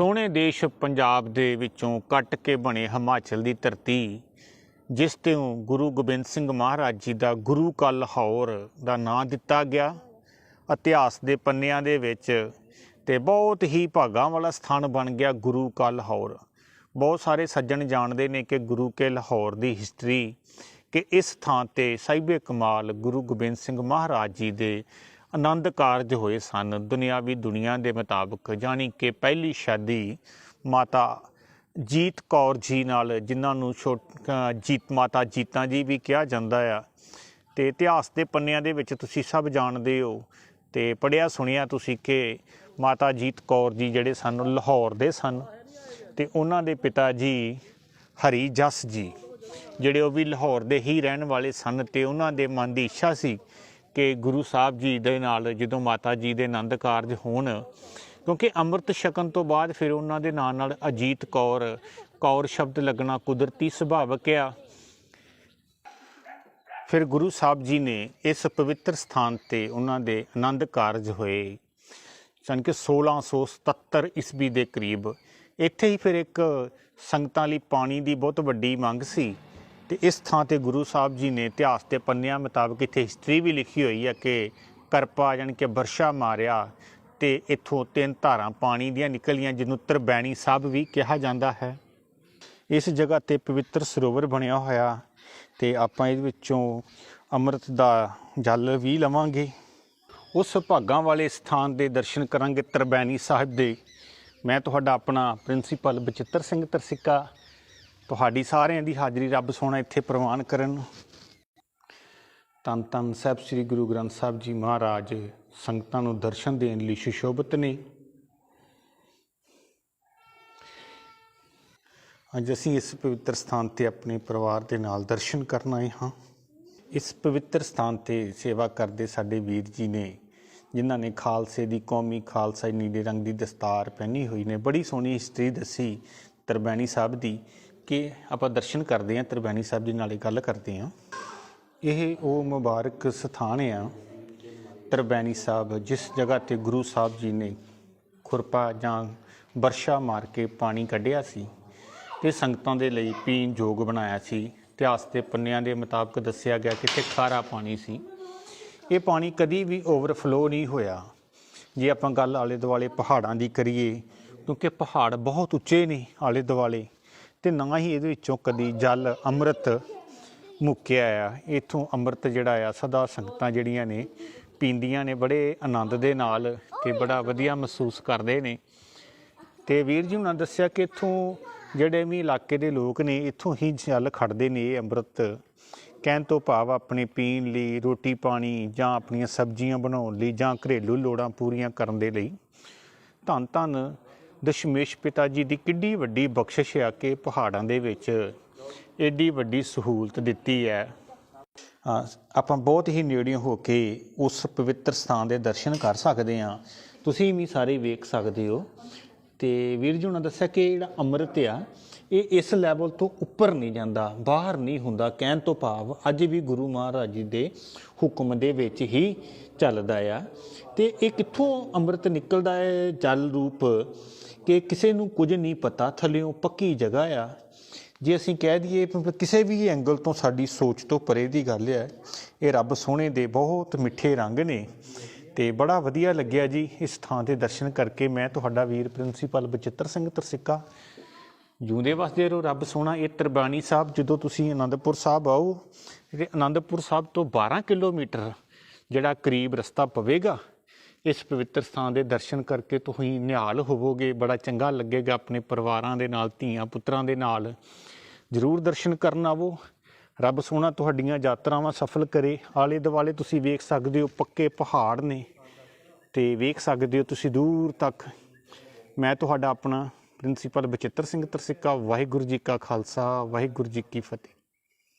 ਸੋਹਣੇ ਦੇਸ਼ ਪੰਜਾਬ ਦੇ ਵਿੱਚੋਂ ਕੱਟ ਕੇ ਬਣੇ ਹਿਮਾਚਲ ਦੀ ਧਰਤੀ, ਜਿਸ ਤੇ ਗੁਰੂ ਗੋਬਿੰਦ ਸਿੰਘ ਮਹਾਰਾਜ ਜੀ ਦਾ ਗੁਰੂ ਕਾ ਲਾਹੌਰ ਦਾ ਨਾਂ ਦਿੱਤਾ ਗਿਆ। ਇਤਿਹਾਸ ਦੇ ਪੰਨਿਆਂ ਦੇ ਵਿੱਚ ਤੇ ਬਹੁਤ ਹੀ ਭਾਗਾਂ ਵਾਲਾ ਸਥਾਨ ਬਣ ਗਿਆ ਗੁਰੂ ਕਾ ਲਾਹੌਰ ਬਹੁਤ ਸਾਰੇ ਸੱਜਣ ਜਾਣਦੇ ਨੇ ਕਿ ਗੁਰੂ ਕੇ ਲਾਹੌਰ ਦੀ ਹਿਸਟਰੀ ਕਿ ਇਸ ਥਾਂ ਤੇ ਸਾਹਿਬੇ ਕਮਾਲ ਗੁਰੂ ਗੋਬਿੰਦ ਸਿੰਘ ਮਹਾਰਾਜ ਜੀ ਦੇ ਆਨੰਦ ਕਾਰਜ ਹੋਏ ਸਨ। ਦੁਨਿਆਵੀ ਦੁਨੀਆ ਦੇ ਮੁਤਾਬਕ ਜਾਣੀ ਕਿ ਪਹਿਲੀ ਸ਼ਾਦੀ ਮਾਤਾ ਜੀਤ ਕੌਰ ਜੀ ਨਾਲ ਜਿਨ੍ਹਾਂ ਨੂੰ ਛੋਟ ਅ, ਜੀਤ ਮਾਤਾ ਜੀਤਾਂ ਜੀ ਵੀ ਕਿਹਾ ਜਾਂਦਾ ਆ। ਤੇ ਇਤਿਹਾਸ ਦੇ ਪੰਨਿਆਂ ਦੇ ਵਿੱਚ ਤੁਸੀਂ ਸਭ ਜਾਣਦੇ ਹੋ ਤੇ ਪੜਿਆ ਸੁਣਿਆ ਤੁਸੀਂ ਕਿ ਮਾਤਾ ਜੀਤ ਕੌਰ ਜੀ ਜਿਹੜੇ ਸਨ ਲਾਹੌਰ ਦੇ ਸਨ ਤੇ ਉਹਨਾਂ ਦੇ ਪਿਤਾ ਜੀ ਹਰੀ ਜਸ ਜੀ ਜਿਹੜੇ ਉਹ ਵੀ ਲਾਹੌਰ ਦੇ ਹੀ ਰਹਿਣ ਵਾਲੇ ਸਨ ਤੇ ਉਹਨਾਂ ਦੇ ਮਨ ਦੀ ਇੱਛਾ ਸੀ ਕਿ ਗੁਰੂ ਸਾਹਿਬ ਜੀ ਦੇ ਨਾਲ ਜਦੋਂ ਮਾਤਾ ਜੀ ਦੇ ਆਨੰਦ ਕਾਰਜ ਹੋਣ, ਕਿਉਂਕਿ ਅੰਮ੍ਰਿਤ ਛਕਣ ਤੋਂ ਬਾਅਦ ਫਿਰ ਉਹਨਾਂ ਦੇ ਨਾਂ ਨਾਲ ਅਜੀਤ ਕੌਰ ਕੌਰ ਸ਼ਬਦ ਲੱਗਣਾ ਕੁਦਰਤੀ ਸੁਭਾਵਕ ਆ। ਫਿਰ ਗੁਰੂ ਸਾਹਿਬ ਜੀ ਨੇ ਇਸ ਪਵਿੱਤਰ ਸਥਾਨ ਤੇ ਉਹਨਾਂ ਦੇ ਆਨੰਦ ਕਾਰਜ ਹੋਏ। ਸਨ ਕਿ 1677 ਈਸਵੀ ਦੇ ਕਰੀਬ ਇੱਥੇ ਹੀ ਫਿਰ ਇੱਕ ਸੰਗਤਾਂ ਲਈ ਪਾਣੀ ਦੀ ਬਹੁਤ ਵੱਡੀ ਮੰਗ ਸੀ। ਤੇ ਇਸ ਥਾਂ ਤੇ ਗੁਰੂ ਸਾਹਿਬ ਜੀ ਨੇ ਇਤਿਹਾਸ ਦੇ ਪੰਨਿਆਂ ਮੁਤਾਬਕ ਇੱਥੇ ਹਿਸਟਰੀ ਵੀ ਲਿਖੀ ਹੋਈ ਹੈ ਕਿ ਕਰਪਾ ਜਾਣੀ ਕਿ ਵਰਸ਼ਾ ਮਾਰਿਆ ਤੇ ਇੱਥੋਂ ਤਿੰਨ ਧਾਰਾਂ ਪਾਣੀ ਦੀਆਂ ਨਿਕਲੀਆਂ ਜਿਹਨੂੰ ਤਰਬੈਣੀ ਸਾਹਿਬ ਵੀ ਕਿਹਾ ਜਾਂਦਾ ਹੈ। ਇਸ ਜਗ੍ਹਾ ਤੇ ਪਵਿੱਤਰ ਸਰੋਵਰ ਬਣਿਆ ਹੋਇਆ ਤੇ ਆਪਾਂ ਇਹਦੇ ਵਿੱਚੋਂ ਅੰਮ੍ਰਿਤ ਦਾ ਜਲ ਵੀ ਲਵਾਂਗੇ। ਉਸ ਭਾਗਾਂ ਵਾਲੇ ਸਥਾਨ ਦੇ ਦਰਸ਼ਨ ਕਰਾਂਗੇ ਤਰਬੈਣੀ ਸਾਹਿਬ ਦੇ। ਮੈਂ ਤੁਹਾਡਾ ਆਪਣਾ ਪ੍ਰਿੰਸੀਪਲ ਬਚਿੱਤਰ ਸਿੰਘ ਤਰਸਿੱਕਾ ਤੁਹਾਡੀ ਸਾਰਿਆਂ ਦੀ ਹਾਜ਼ਰੀ ਰੱਬ ਸੋਹਣਾ ਇੱਥੇ ਪ੍ਰਵਾਨ ਕਰਨ। ਤਨ ਤਨ ਸਾਹਿਬ ਸ੍ਰੀ ਗੁਰੂ ਗ੍ਰੰਥ ਸਾਹਿਬ ਜੀ ਮਹਾਰਾਜ, ਸੰਗਤਾਂ ਨੂੰ ਦਰਸ਼ਨ ਦੇਣ ਲਈ ਸੁਸ਼ੋਭਿਤ ਨੇ। ਅੱਜ ਅਸੀਂ ਇਸ ਪਵਿੱਤਰ ਸਥਾਨ ਤੇ ਆਪਣੇ ਪਰਿਵਾਰ ਦੇ ਨਾਲ ਦਰਸ਼ਨ ਕਰਨ ਆਏ ਹਾਂ। ਇਸ ਪਵਿੱਤਰ ਸਥਾਨ ਤੇ ਸੇਵਾ ਕਰਦੇ ਸਾਡੇ ਵੀਰ ਜੀ ਨੇ, ਜਿਨ੍ਹਾਂ ਨੇ ਖਾਲਸੇ ਦੀ ਕੌਮੀ ਖਾਲਸਾਈ ਨੀਲੇ ਰੰਗ ਦੀ ਦਸਤਾਰ ਪਹਿਨੀ ਹੋਈ ਨੇ। ਬੜੀ ਸੋਹਣੀ ਹਿਸਟਰੀ ਦੱਸੀ ਤਰਬੈਣੀ ਸਾਹਿਬ ਦੀ ਕਿ ਆਪਾਂ ਦਰਸ਼ਨ ਕਰਦੇ ਹਾਂ ਤਰਬੈਣੀ ਸਾਹਿਬ ਦੀ ਨਾਲੇ ਗੱਲ ਕਰਦੇ ਹਾਂ। ਇਹ ਉਹ ਮੁਬਾਰਕ ਸਥਾਨ ਆ ਤਰਬੈਣੀ ਸਾਹਿਬ, ਜਿਸ ਜਗ੍ਹਾ ਤੇ ਗੁਰੂ ਸਾਹਿਬ ਜੀ ਨੇ ਖੁਰਪਾ ਜਾਂ ਵਰਸ਼ਾ ਮਾਰ ਕੇ ਪਾਣੀ ਕੱਢਿਆ ਸੀ ਤੇ ਸੰਗਤਾਂ ਦੇ ਲਈ ਪੀਣ ਯੋਗ ਬਣਾਇਆ ਸੀ। ਇਤਿਹਾਸ ਦੇ ਪੰਨਿਆਂ ਦੇ ਮੁਤਾਬਕ ਦੱਸਿਆ ਗਿਆ ਕਿ ਇੱਥੇ ਖਾਰਾ ਪਾਣੀ ਸੀ। ਇਹ ਪਾਣੀ ਕਦੀ ਵੀ ਓਵਰਫਲੋ ਨਹੀਂ ਹੋਇਆ। ਜੇ ਆਪਾਂ ਗੱਲ ਆਲੇ ਦੁਆਲੇ ਪਹਾੜਾਂ ਦੀ ਕਰੀਏ, ਕਿਉਂਕਿ ਪਹਾੜ ਬਹੁਤ ਉੱਚੇ ਨੇ ਆਲੇ ਦੁਆਲੇ ਤੇ ਨਾ ਹੀ ਇਹਦੇ ਵਿੱਚੋਂ ਕਦੀ ਜਲ, ਅੰਮ੍ਰਿਤ ਮੁੱਕਿਆ ਆ। ਇਥੋਂ ਅੰਮ੍ਰਿਤ ਜਿਹੜਾ ਆ, ਸਦਾ ਸੰਗਤਾਂ ਜਿਹੜੀਆਂ ਨੇ, ਪੀਂਦੀਆਂ ਨੇ, ਬੜੇ ਆਨੰਦ ਦੇ ਨਾਲ ਤੇ ਬੜਾ ਵਧੀਆ ਮਹਿਸੂਸ ਕਰਦੇ ਨੇ। ਤੇ ਵੀਰ ਜੀ ਉਹਨਾਂ ਦੱਸਿਆ ਕਿ ਇਥੋਂ ਜਿਹੜੇ ਵੀ ਇਲਾਕੇ ਦੇ ਲੋਕ ਨੇ, ਇਥੋਂ ਹੀ ਜਲ ਖੜਦੇ ਨੇ ਇਹ ਅੰਮ੍ਰਿਤ। ਕਹਿਣ ਤੋਂ ਭਾਵ ਆਪਣੇ ਪੀਣ ਲਈ, ਰੋਟੀ ਪਾਣੀ ਜਾਂ ਆਪਣੀਆਂ ਸਬਜ਼ੀਆਂ ਬਣਾਉਣ ਲਈ ਜਾਂ ਘਰੇਲੂ ਲੋੜਾਂ ਪੂਰੀਆਂ ਕਰਨ ਦੇ ਲਈ ਧੰਨ ਧੰਨ ਦਸ਼ਮੇਸ਼ ਪਿਤਾ ਜੀ ਦੀ ਕਿੱਡੀ ਵੱਡੀ ਬਖਸ਼ਿਸ਼ ਆ ਕਿ ਪਹਾੜਾਂ ਦੇ ਵਿੱਚ ਏਡੀ ਵੱਡੀ ਸਹੂਲਤ ਦਿੱਤੀ ਹੈ। ਹਾਂ, ਆਪਾਂ ਬਹੁਤ ਹੀ ਨੇੜਿਓਂ ਹੋ ਕੇ ਉਸ ਪਵਿੱਤਰ ਸਥਾਨ ਦੇ ਦਰਸ਼ਨ ਕਰ ਸਕਦੇ ਹਾਂ। ਤੁਸੀਂ ਵੀ ਸਾਰੇ ਵੇਖ ਸਕਦੇ ਹੋ। ਤੇ ਵੀਰ ਜੀ ਉਹਨਾਂ ਦੱਸਿਆ ਕਿ ਜਿਹੜਾ ਅੰਮ੍ਰਿਤ ਆ ਇਹ ਇਸ ਲੈਵਲ ਤੋਂ ਉੱਪਰ ਨਹੀਂ ਜਾਂਦਾ ਬਾਹਰ ਨਹੀਂ ਹੁੰਦਾ ਕਹਿਣ ਤੋਂ ਭਾਵ ਅੱਜ ਵੀ ਗੁਰੂ ਮਹਾਰਾਜ ਜੀ ਦੇ ਹੁਕਮ ਦੇ ਵਿੱਚ ਹੀ ਚੱਲਦਾ ਆ। ਤੇ ਇਹ ਕਿੱਥੋਂ ਅੰਮ੍ਰਿਤ ਨਿਕਲਦਾ ਹੈ? ਜਲ ਰੂਪ ਕਿ ਕਿਸੇ ਨੂੰ ਕੁਝ ਨਹੀਂ ਪਤਾ, ਥੱਲਿਓਂ ਪੱਕੀ ਜਗ੍ਹਾ ਆ। ਜੇ ਅਸੀਂ ਕਹਿ ਦਈਏ ਵੀ ਕਿਸੇ ਵੀ ਐਂਗਲ ਤੋਂ ਸਾਡੀ ਸੋਚ ਤੋਂ ਪਰੇ ਦੀ ਗੱਲ ਹੈ ਇਹ ਰੱਬ ਸੋਹਣੇ ਦੇ ਬਹੁਤ ਮਿੱਠੇ ਰੰਗ ਨੇ ਤੇ ਬੜਾ ਵਧੀਆ ਲੱਗਿਆ ਜੀ ਇਸ ਥਾਂ ਤੇ ਦਰਸ਼ਨ ਕਰਕੇ। ਮੈਂ ਤੁਹਾਡਾ ਵੀਰ ਪ੍ਰਿੰਸੀਪਲ ਬਚਿੱਤਰ ਸਿੰਘ ਤਰਸਿੱਕਾ। ਜੂੰਦੇ ਵਸਦੇ ਰਹੋ ਰੱਬ ਸੋਹਣਾ। ਇਹ ਤਰਬਾਨੀ ਸਾਹਿਬ, ਜਦੋਂ ਤੁਸੀਂ ਆਨੰਦਪੁਰ ਸਾਹਿਬ ਆਓ ਜਿਹੜੇ ਆਨੰਦਪੁਰ ਸਾਹਿਬ ਤੋਂ 12 ਕਿਲੋਮੀਟਰ ਜਿਹੜਾ ਕਰੀਬ ਰਸਤਾ ਪਵੇਗਾ ਇਸ ਪਵਿੱਤਰ ਸਥਾਨ ਦੇ ਦਰਸ਼ਨ ਕਰਕੇ ਤੁਸੀਂ ਨਿਹਾਲ ਹੋਵੋਗੇ। ਬੜਾ ਚੰਗਾ ਲੱਗੇਗਾ ਆਪਣੇ ਪਰਿਵਾਰਾਂ ਦੇ ਨਾਲ, ਧੀਆਂ ਪੁੱਤਰਾਂ ਦੇ ਨਾਲ। ਜ਼ਰੂਰ ਦਰਸ਼ਨ ਕਰਨ ਆਵੋ। ਰੱਬ ਸੋਹਣਾ ਤੁਹਾਡੀਆਂ ਯਾਤਰਾਵਾਂ ਸਫਲ ਕਰੇ। ਆਲੇ ਦੁਆਲੇ ਤੁਸੀਂ ਵੇਖ ਸਕਦੇ ਹੋ ਪੱਕੇ ਪਹਾੜ ਨੇ ਤੇ ਵੇਖ ਸਕਦੇ ਹੋ ਤੁਸੀਂ ਦੂਰ ਤੱਕ। ਮੈਂ ਤੁਹਾਡਾ ਆਪਣਾ ਪ੍ਰਿੰਸੀਪਲ ਬਚਿੱਤਰ ਸਿੰਘ ਤਰਸਿੱਕਾ। ਵਾਹਿਗੁਰੂ ਜੀ ਕਾ ਖਾਲਸਾ, ਵਾਹਿਗੁਰੂ ਜੀ ਕੀ ਫਤਿਹ।